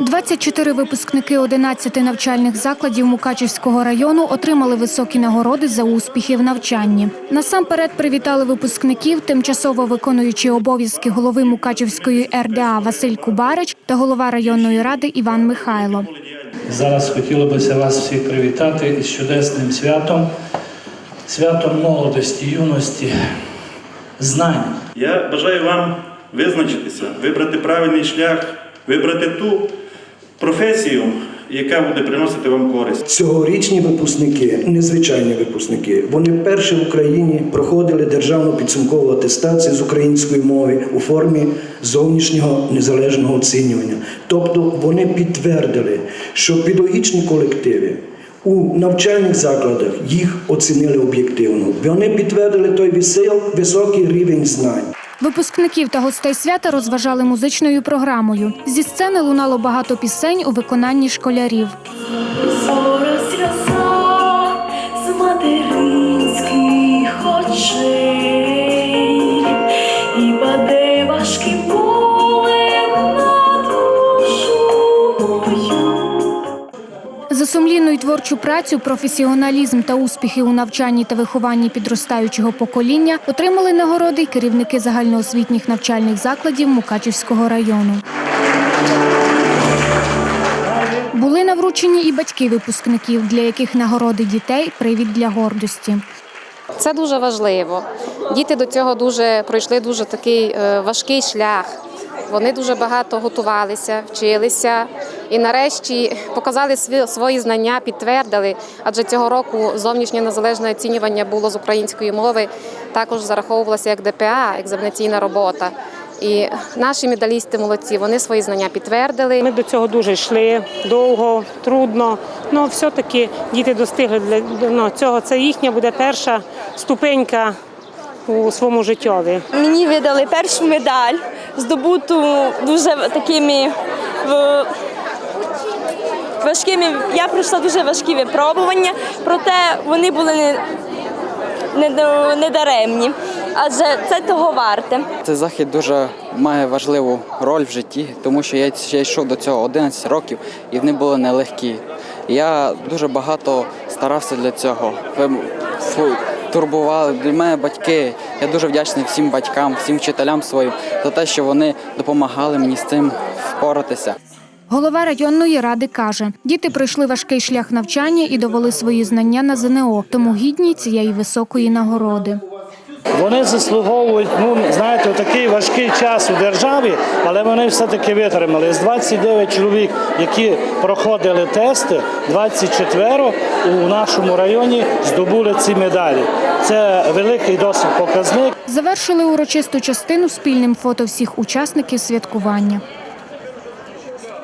24 випускники 11 навчальних закладів Мукачівського району отримали високі нагороди за успіхи в навчанні. Насамперед привітали випускників тимчасово виконуючи обов'язки голови Мукачівської РДА Василь Кубарич та голова районної ради Іван Михайло. Зараз хотілося б вас всіх привітати із чудесним святом, святом молодості, юності, знань. Я бажаю вам визначитися, вибрати правильний шлях, вибрати ту професію, яка буде приносити вам користь. Цьогорічні випускники, незвичайні випускники, вони вперше в Україні проходили державну підсумкову атестацію з української мови у формі зовнішнього незалежного оцінювання. Тобто вони підтвердили, що педагогічні колективи у навчальних закладах їх оцінили об'єктивно. Вони підтвердили той високий рівень знань. Випускників та гостей свята розважали музичною програмою. Зі сцени лунало багато пісень у виконанні школярів. Сумлінну й творчу працю, професіоналізм та успіхи у навчанні та вихованні підростаючого покоління отримали нагороди й керівники загальноосвітніх навчальних закладів Мукачівського району. Були на врученні і батьки випускників, для яких нагороди дітей привід для гордості. Це дуже важливо. Діти до цього дуже пройшли дуже такий е, важкий шлях. Вони дуже багато готувалися, вчилися і нарешті показали свої знання, підтвердили. Адже цього року зовнішнє незалежне оцінювання було з української мови, також зараховувалося як ДПА, екзаменаційна робота. І наші медалісти молодці, вони свої знання підтвердили. Ми до цього дуже йшли довго, трудно. Ну все-таки діти достигли для ну, цього. Це їхня буде перша ступенька у своєму життєві. Мені видали першу медаль, здобуту дуже такими важкими. Я пройшла дуже важкі випробування, проте вони були не, даремні, адже це того варте. Цей захід дуже має важливу роль в житті, тому що я йшов до цього 11 років і вони були нелегкі. Я дуже багато старався для цього. Турбували для мене батьки. Я дуже вдячний всім батькам, всім вчителям своїм за те, що вони допомагали мені з цим впоратися. Голова районної ради каже, діти пройшли важкий шлях навчання і довели свої знання на ЗНО, тому гідні цієї високої нагороди. Вони заслуговують, ну знаєте, такий важкий час у державі, але вони все-таки витримали. З 29 чоловік, які проходили тести, 24 у нашому районі здобули ці медалі. Це великий досить показник. Завершили урочисту частину спільним фото всіх учасників святкування.